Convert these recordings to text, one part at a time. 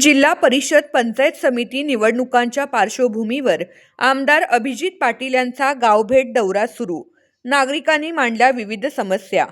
जिल्हा परिषद पंचायत समिती निवडणुकांच्या पार्श्वभूमीवर आमदार अभिजित पाटील यांचा गावभेट दौरा सुरू. नागरिकांनी मांडल्या विविध समस्या.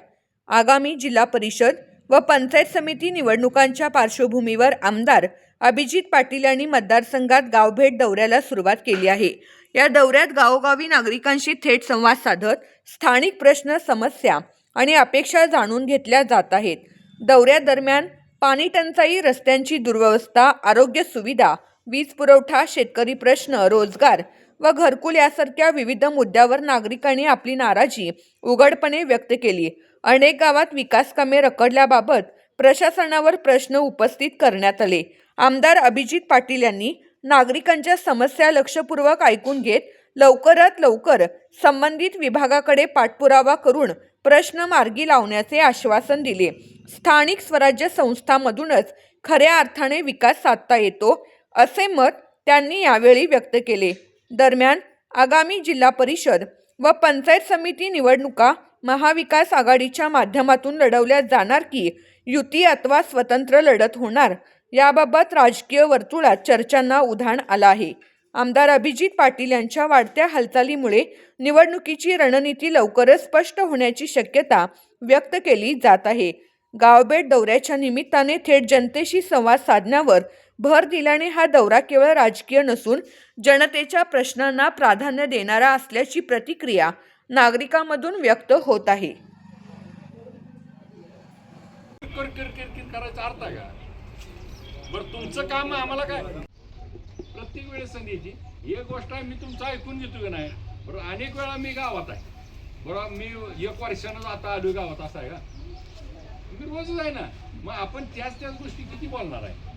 आगामी जिल्हा परिषद व पंचायत समिती निवडणुकांच्या पार्श्वभूमीवर आमदार अभिजित पाटील यांनी मतदारसंघात गावभेट दौऱ्याला सुरुवात केली आहे. या दौऱ्यात गावोगावी नागरिकांशी थेट संवाद साधत स्थानिक प्रश्न समस्या आणि अपेक्षा जाणून घेतल्या जात आहेत. दौऱ्यादरम्यान पाणी टंचाई रस्त्यांची दुर्व्यवस्था आरोग्य सुविधा वीज पुरवठा शेतकरी प्रश्न रोजगार व घरकुल यासारख्या विविध मुद्द्यावर नागरिकांनी आपली नाराजी उघडपणे व्यक्त केली. अनेक गावात विकास कामे रखडल्याबाबत प्रशासनावर प्रश्न उपस्थित करण्यात आले. आमदार अभिजित पाटील यांनी नागरिकांच्या समस्या लक्षपूर्वक ऐकून घेत लवकरात लवकर संबंधित विभागाकडे पाठपुरावा करून प्रश्न मार्गी लावण्याचे आश्वासन दिले. स्थानिक स्वराज्य संस्थांमधूनच खऱ्या अर्थाने विकास साधता येतो असे मत त्यांनी यावेळी व्यक्त केले. दरम्यान आगामी जिल्हा परिषद व पंचायत समिती निवडणुका महाविकास आघाडीच्या माध्यमातून लढवल्या जाणार की युती अथवा स्वतंत्र लढत होणार याबाबत राजकीय वर्तुळात चर्चांना उधाण आलं आहे. आमदार अभिजित पाटील यांच्या वाढत्या हालचालीमुळे निवडणुकीची रणनीती लवकरच स्पष्ट होण्याची शक्यता व्यक्त केली जात आहे. गावभेट दौऱ्याच्या निमित्ताने थेट जनतेशी संवाद साधण्यावर भर दिल्याने हा दौरा केवळ राजकीय नसून जनतेच्या प्रश्नांना प्राधान्य देणारा असल्याची प्रतिक्रिया नागरिकांमधून व्यक्त होत आहे. का तुमचं काम आम्हाला काय? प्रत्येक वेळेस संधीची एक गोष्ट आहे मी तुमचं ऐकून घेतो की नाही? बरं अनेक वेळा मी गावात आहे. बरं मी एक वर्षानं आता आलो गावात असा आहे का? मी रोजच आहे ना. मग आपण त्याच त्याच गोष्टी किती बोलणार आहे?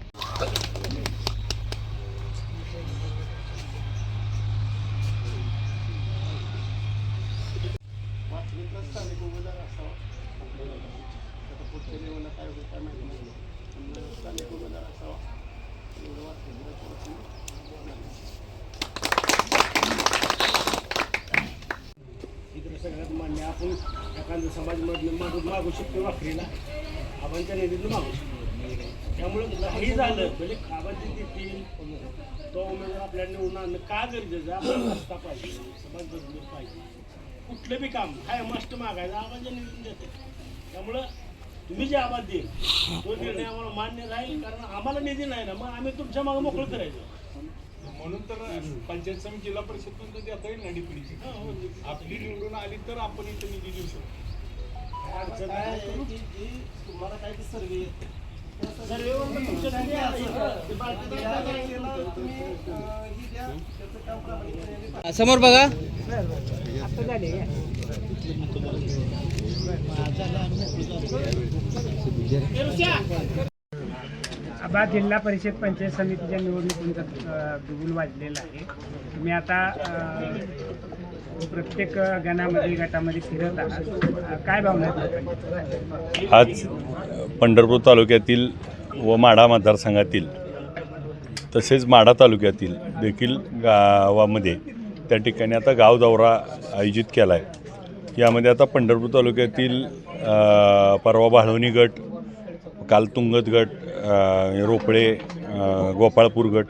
सगळ्यात मान्य आपण एखादं समाज मागू मागू शकतो वाखरीला आबांच्या निधीतून मागू शकतो त्यामुळे काही झालं. म्हणजे आबांची देतील तो उमेदवार आपल्याला निवडून आणणं का गरजेचं? आपल्याला रस्ता पाहिजे. समाज बदलून पाहिजे. कुठलं बी काम काय मस्त मागायचं आबांच्या निधीतून देते. त्यामुळं तुम्ही जे आवाज देईल तो निर्णय आम्हाला मान्य राहील कारण आम्हाला निधी नाही ना. मग आम्ही तुमच्या मागं मोकळं करायचं. म्हणून तर पंचायत समिती जिल्हा परिषद पण तर देता येईल ना डीपीडीची आपली निवडून आली तर आपण इथं निधी देऊ शकतो. अडचण आहे की जी तुम्हाला काय सर्वे सर्वेवर तुमच्या ते काय केलं, तुम्ही, अं, ही द्या, त्याचं काम प्रामाणिकपणे समोर बघा. आबा जिल्हा परिषद पंचायत समितीच्या निवडणुकीचा अ, बिगुल वाजलेला आहे. तुम्ही आता अ, प्रत्येक गणामध्ये गटामध्ये फिरत आहात काय भावना आज पंढरपूर तालुक्यातील व माढा मतदारसंघातील तसेच माढा तालुक्यातील देखील गावामध्ये त्या ठिकाणी आता गाव दौरा आयोजित केला आहे यामध्ये आता पंढरपूर तालुक्यातील परवा बाळवणी गट कालतुंगत गट रोपळे गोपाळपूर गट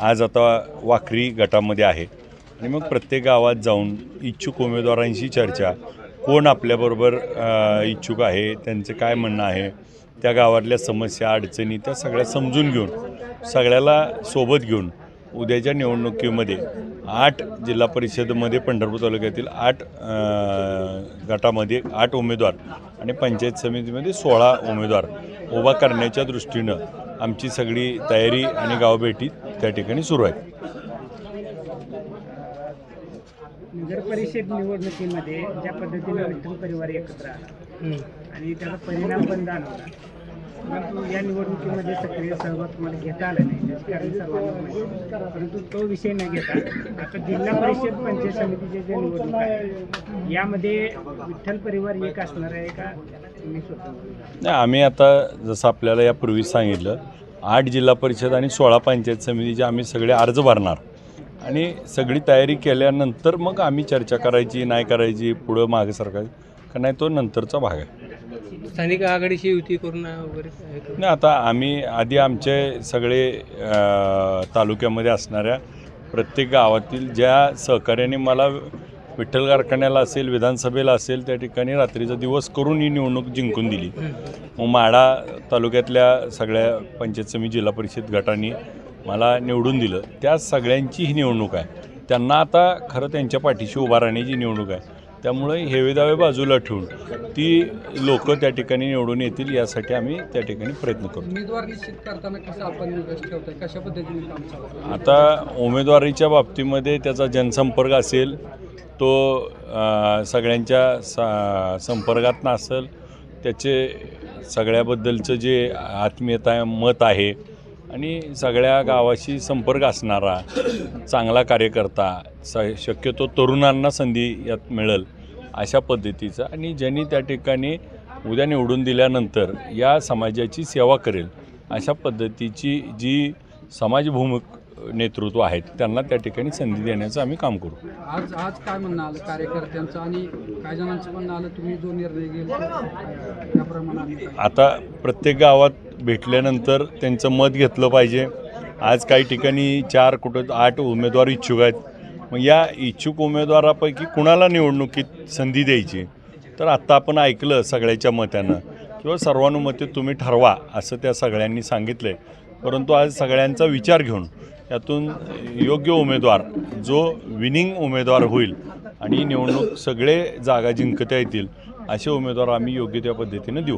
आज आता वाखरी गटामध्ये आहे. आणि मग प्रत्येक गावात जाऊन इच्छुक उमेदवारांशी चर्चा. कोण आपल्याबरोबर इच्छुक आहे त्यांचं काय म्हणणं आहे त्या गावातल्या समस्या अडचणी त्या सगळ्या समजून घेऊन सगळ्याला सोबत घेऊन उद्याच्या निवडणुकीमध्ये आठ जिल्हा परिषदेमध्ये पंढरपूर तालुक्यातील आठ गटामध्ये आठ उमेदवार आणि पंचायत समितीमध्ये सोळा उमेदवार उभा करण्याच्या दृष्टीनं आमची सगळी तयारी आणि गावभेटी त्या ठिकाणी सुरू आहे नगर परिषद निवडणुकीमध्ये ज्या पद्धतीने विठ्ठल परिवार एकत्र आला आणि त्याचा परिणाम पण जाणवला. परंतु या निवडणुकीमध्ये सक्रिय सहभाग तुम्हाला घेता आला नाही त्याचं कारण सर्वांना. परंतु तो विषय न घेता आता जिल्हा परिषद पंचायत समितीचे जे निवडणूक आहे यामध्ये विठ्ठल परिवार एक असणार आहे का तुम्ही स्वतंत्र नाही आम्ही आता जसं आपल्याला यापूर्वी सांगितलं आठ जिल्हा परिषद आणि सोळा पंचायत समितीचे आम्ही सगळे अर्ज भरणार. आणि सगळी तयारी केल्यानंतर मग आम्ही चर्चा करायची नाही करायची पुढं मागे सरकायची. का नाही तो नंतरचा भाग आहे. स्थानिक आघाडीची युती करून वगैरे. नाही आता आम्ही आधी आमचे सगळे अ, तालुक्यामध्ये असणाऱ्या प्रत्येक गावातील ज्या सहकार्याने मला विठ्ठल कारखान्याला असेल विधानसभेला असेल त्या ठिकाणी रात्रीचा दिवस करून ही निवडणूक जिंकून दिली. मग माढा तालुक्यातल्या सगळ्या पंचायत समिती जिल्हा परिषद गटांनी मला निवडून दिलं. त्या सगळ्यांची ही निवडणूक आहे. त्यांना आता खरं त्यांच्या पाठीशी उभा राहण्याची निवडणूक आहे त्यामुळे हेवे दावे बाजूला ठेवून ती लोक त्या ठिकाणी निवडून येतील यासाठी आम्ही त्या ठिकाणी प्रयत्न करू उमेदवार निश्चित करताना कसं आपण कशा पद्धतीने आता उमेदवारीच्या बाबतीमध्ये त्याचा जनसंपर्क असेल तो सगळ्यांच्या स संपर्कात असेल त्याचे सगळ्याबद्दलचं जे आत्मीयता मत आहे आणि सगळ्या गावाशी संपर्क असणारा चांगला कार्यकर्ता स शक्यतो तरुणांना संधी यात मिळेल अशा पद्धतीचा आणि ज्यांनी त्या ठिकाणी उद्या निवडून दिल्यानंतर या समाजाची सेवा करेल अशा पद्धतीची जी समाजभूमिक नेतृत्व आहेत त्यांना त्या ठिकाणी संधी देण्याचं आम्ही काम करू. आज आज काय म्हणणं आलं कार्यकर्त्यांचं? आणि काही जणांचं म्हणणं आलं तुम्ही जो निर्णय घेईल त्याप्रमाणे. आता प्रत्येक गावात भेटल्यानंतर त्यांचं मत घेतलं पाहिजे. आज काही ठिकाणी चार कुठं आठ उमेदवार इच्छुक आहेत. मग या इच्छुक उमेदवारापैकी कुणाला निवडणुकीत संधी द्यायची? तर आत्ता आपण ऐकलं सगळ्याच्या मतानं. किंवा सर्वानुमते तुम्ही ठरवा असं त्या सगळ्यांनी सांगितलं आहे परंतु आज सगळ्यांचा विचार घेऊन यातून योग्य उमेदवार जो विनिंग उमेदवार होईल आणि निवडणूक सगळे जागा जिंकता येतील असे उमेदवार आम्ही योग्य त्या पद्धतीनं देऊ.